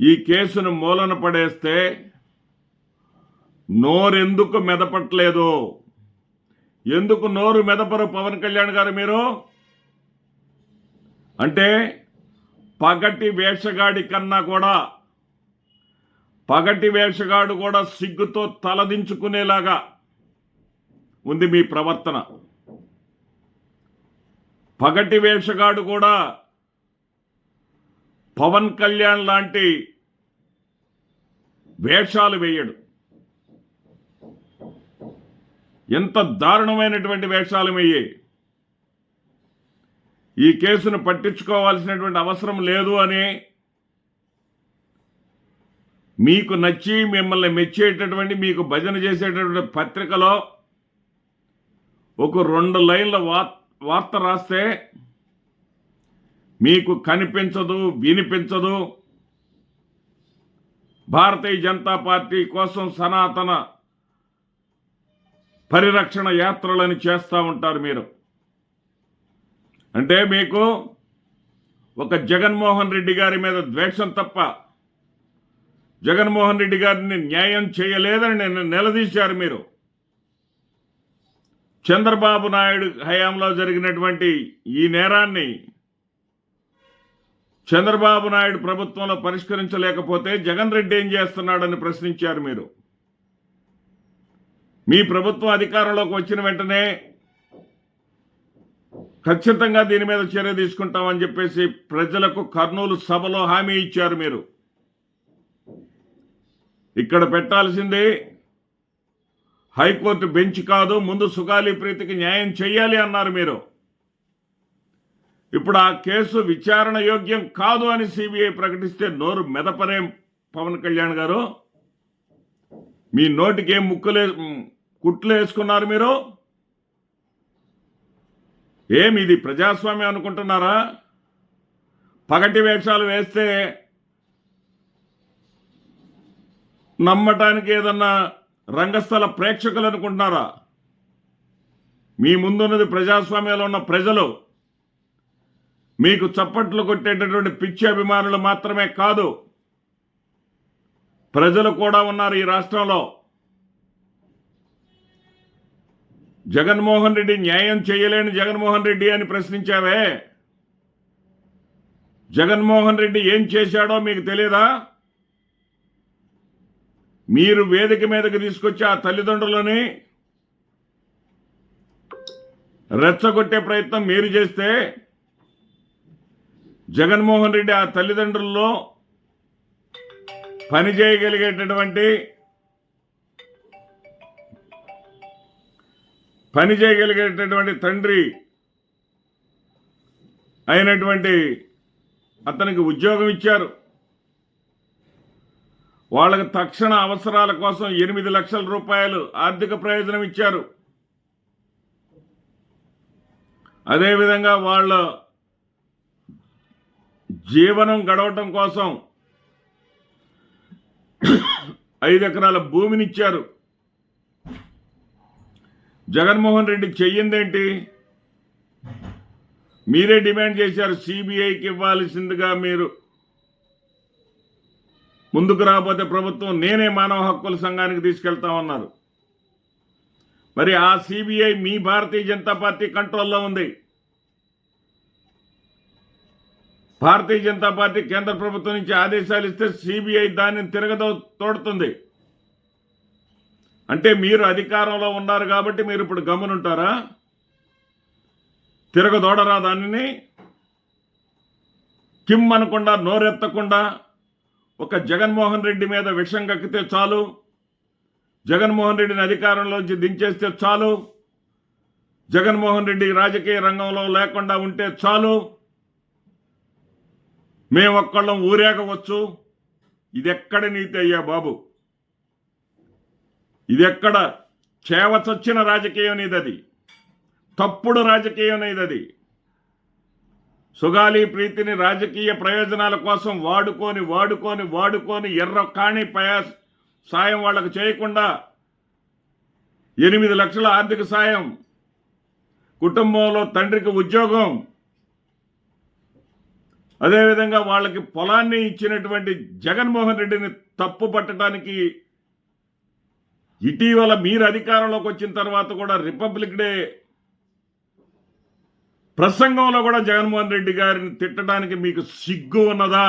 ఈ కేసును మూలన పడేస్తే నోరెందుకు మెదపట్లేదు? ఎందుకు నోరు మెదపరు పవన్ కళ్యాణ్ గారు మీరు? అంటే పగటి వేషగాడి కన్నా కూడా పగటి వేషగాడు కూడా సిగ్గుతో తలదించుకునేలాగా ఉంది మీ ప్రవర్తన. పగటి వేషగాడు కూడా పవన్ కళ్యాణ్ లాంటి వేషాలు వేయడు. ఎంత దారుణమైనటువంటి వేషాలు వేయాయి ఈ కేసును పట్టించుకోవాల్సినటువంటి అవసరం లేదు అని మీకు నచ్చి మిమ్మల్ని మెచ్చేటటువంటి మీకు భజన చేసేటటువంటి పత్రికలో ఒక రెండు లైన్ల వార్త రాస్తే మీకు కనిపించదు వినిపించదు. భారతీయ జనతా పార్టీ కోసం సనాతన పరిరక్షణ యాత్రలని చేస్తూ ఉంటారు మీరు. అంటే మీకు ఒక జగన్మోహన్ రెడ్డి గారి మీద ద్వేషం తప్ప జగన్మోహన్ రెడ్డి గారిని న్యాయం చేయలేదని నేను నిలదీశారు మీరు. చంద్రబాబు నాయుడు హయాంలో జరిగినటువంటి ఈ నేరాన్ని చంద్రబాబు నాయుడు ప్రభుత్వంలో పరిష్కరించలేకపోతే జగన్ రెడ్డి ఏం చేస్తున్నాడని ప్రశ్నించారు మీరు. మీ ప్రభుత్వం అధికారంలోకి వచ్చిన వెంటనే ఖచ్చితంగా దీని మీద చర్య తీసుకుంటామని చెప్పేసి ప్రజలకు కర్నూలు సభలో హామీ ఇచ్చారు మీరు. ఇక్కడ పెట్టాల్సింది హైకోర్టు బెంచ్ కాదు ముందు సుగాలి ప్రీతికి న్యాయం చేయాలి అన్నారు మీరు. ఇప్పుడు ఆ కేసు విచారణ యోగ్యం కాదు అని సిబిఐ ప్రకటిస్తే నోరు మెదపరేం పవన్ కళ్యాణ్ గారు? మీ నోటికి ఏం ముక్కులే కుట్లు వేసుకున్నారు మీరు? ఏమి ఇది ప్రజాస్వామ్యం అనుకుంటున్నారా? పగటి వేషాలు వేస్తే నమ్మటానికి ఏదన్నా రంగస్థల ప్రేక్షకులు అనుకుంటున్నారా? మీ ముందున్నది ప్రజాస్వామ్యంలో ఉన్న ప్రజలు. మీకు చప్పట్లు కొట్టేటటువంటి పిచ్చి అభిమానులు మాత్రమే కాదు. ప్రజలు కూడా ఉన్నారు ఈ రాష్ట్రంలో. జగన్మోహన్ రెడ్డి న్యాయం చేయలేని జగన్మోహన్ రెడ్డి అని ప్రశ్నించావే. జగన్మోహన్ రెడ్డి ఏం చేశాడో మీకు తెలియదా మీరు వేదిక మీదకి తీసుకొచ్చి ఆ తల్లిదండ్రులని రెచ్చగొట్టే ప్రయత్నం మీరు చేస్తే జగన్మోహన్ రెడ్డి ఆ తల్లిదండ్రుల్లో పని చేయగలిగేటటువంటి పని చేయగలిగేటటువంటి తండ్రి అయినటువంటి అతనికి ఉద్యోగం ఇచ్చారు. వాళ్ళకి తక్షణ అవసరాల కోసం ఎనిమిది లక్షల రూపాయలు ఆర్థిక ప్రయోజనం ఇచ్చారు. అదేవిధంగా వాళ్ళ జీవనం గడవటం కోసం ఐదు ఎకరాల భూమినిచ్చారు. జగన్మోహన్ రెడ్డి చెయ్యిందేంటి? మీరే డిమాండ్ చేశారు సిబిఐకి ఇవ్వాల్సిందిగా మీరు. ముందుకు రాకపోతే ప్రభుత్వం నేనే మానవ హక్కుల సంఘానికి తీసుకెళ్తామన్నారు మరి ఆ సిబిఐ మీ భారతీయ జనతా పార్టీ కంట్రోల్లో ఉంది. భారతీయ జనతా పార్టీ కేంద్ర ప్రభుత్వం నుంచి ఆదేశాలు ఇస్తే సిబిఐ దాన్ని తిరగదో తోడుతుంది. అంటే మీరు అధికారంలో ఉన్నారు కాబట్టి మీరు ఇప్పుడు గమనుంటారా తిరగదోడరా దానిని? కిమ్ అనకుండా నోరెత్తకుండా ఒక జగన్మోహన్ రెడ్డి మీద విషం కక్కితే చాలు జగన్మోహన్ రెడ్డిని అధికారంలోంచి దించేస్తే చాలు జగన్మోహన్ రెడ్డి రాజకీయ రంగంలో లేకుండా ఉంటే చాలు మేమొక్కళ్ళం ఊరేగవచ్చు. ఇదెక్కడ నీతి అయ్యా బాబు? ఇదెక్కడ చేవ చచ్చిన రాజకీయం నీదది? తప్పుడు రాజకీయం నీదది? సుగాలి ప్రీతిని రాజకీయ ప్రయోజనాల కోసం వాడుకొని వాడుకొని వాడుకొని ఎర్ర కాణి పయా సాయం వాళ్ళకు చేయకుండా ఎనిమిది లక్షల ఆర్థిక సాయం కుటుంబంలో తండ్రికి ఉద్యోగం అదేవిధంగా వాళ్ళకి పొలాన్ని ఇచ్చినటువంటి జగన్మోహన్ రెడ్డిని తప్పు పట్టడానికి ఇటీవల మీరు అధికారంలోకి వచ్చిన తర్వాత కూడా రిపబ్లిక్ డే ప్రసంగంలో కూడా జగన్మోహన్ రెడ్డి గారిని తిట్టడానికి మీకు సిగ్గు ఉన్నదా?